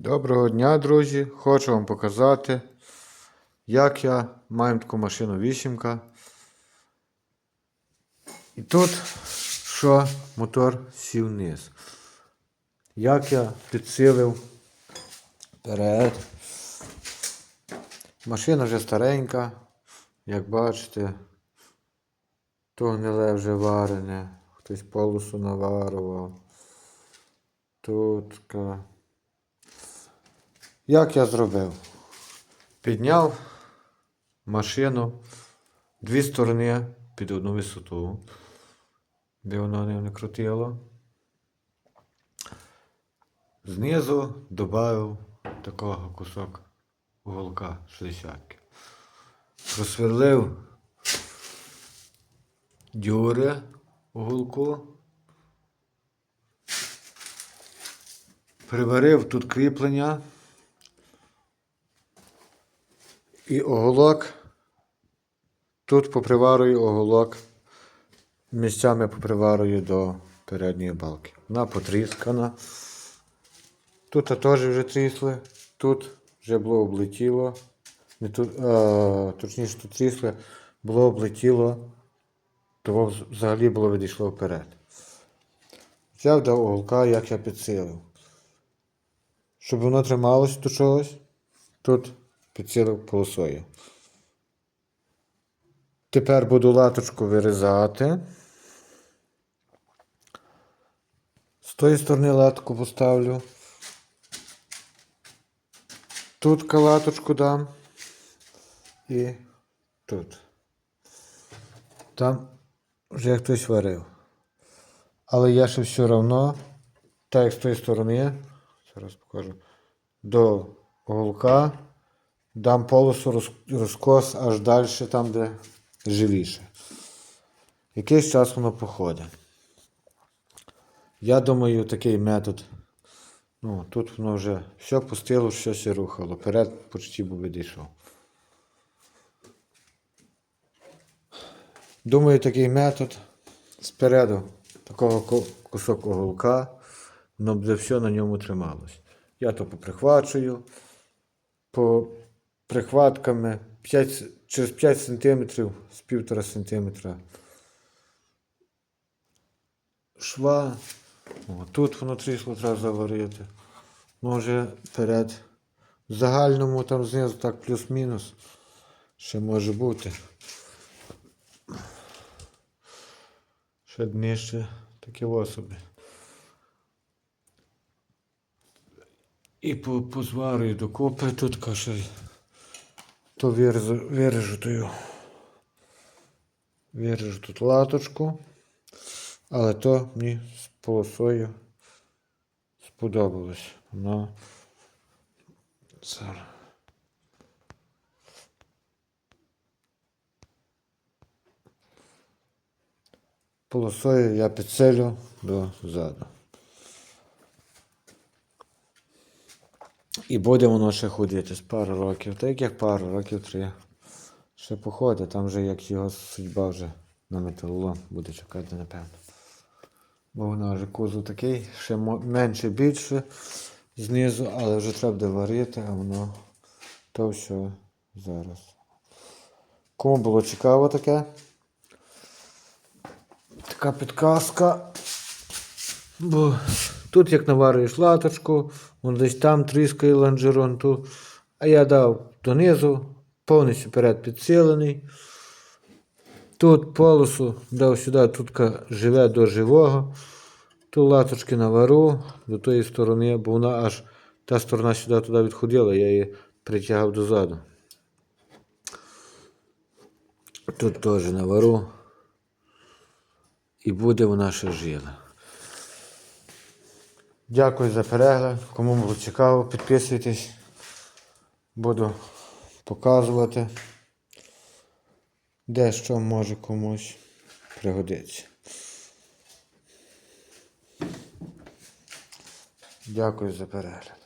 Доброго дня, друзі! Хочу вам показати, як я маю таку машину вісімка. І тут що мотор сів вниз. Як я підсилив вперед. Машина вже старенька, як бачите, то гниле вже варене, хтось полосу наварував. Тут. Як я зробив? Підняв машину дві сторони під одну висоту, де воно не крутило. Знизу додав такого кусок уголка 60. Просверлив дюри уголку. Приварив тут кріплення. І оголок. Тут поприварую оголок. Місцями поприварую до передньої балки. Вона потріскана. Тут теж вже трісли. Тут вже було облетіло. Не тут, а, точніше, тут трісли, було облетіло, того взагалі було відійшло вперед. Взяв до оголка, як я підсилив. Щоб воно трималось до чогось, тут підсилив полосою. Тепер буду латочку вирізати. З тої сторони латку поставлю. Тут калаточку дам. І тут. Там вже хтось варив. Але я ще все одно, так як з тої сторони, зараз покажу, до голка дам полосу роз- розкос аж далі, там, де живіше. Якийсь час воно походить. Я думаю, такий метод. Ну, тут воно вже все пустило, щось рухало. Перед почти був відійшов. Думаю, такий метод спереду такого кусок оголка, воно буде все на ньому трималось. Я то поприхвачую, по прихватками 5, через 5 см з 1,5 см. Шва. О, тут воно трісло треба заварити. Може перед загальному там знизу так плюс-мінус. Ще може бути. Ще нижче такі особи. І по, позварюю докупи тут каже. То вирежу тою. Вирежу тут латочку. Але то мені з полосою сподобалось. Воно зараз. Полосою я підселю до ззаду. І буде воно ще ходити з пару років. Так як пару років три. Ще походить, там вже як його судьба вже на металолом буде чекати, напевно. Бо воно вже кузов такий, ще менше більше знизу, але вже треба буде варити, а воно то все зараз. Кому було цікаво таке? Така підказка. Бо тут як наварюєш латочку, вон десь там тріскає лонжерон, ту, а я дав донизу, повністю перед підсилений. Тут полосу дав сюди, тут живе до живого. Тут латочки навару до тої сторони, бо вона аж та сторона сюди туди відходила, я її притягав дозаду. Тут теж навару. І буде вона ще жила. Дякую за перегляд. Кому було цікаво, підписуйтесь. Буду показувати, де що може комусь пригодитися. Дякую за перегляд.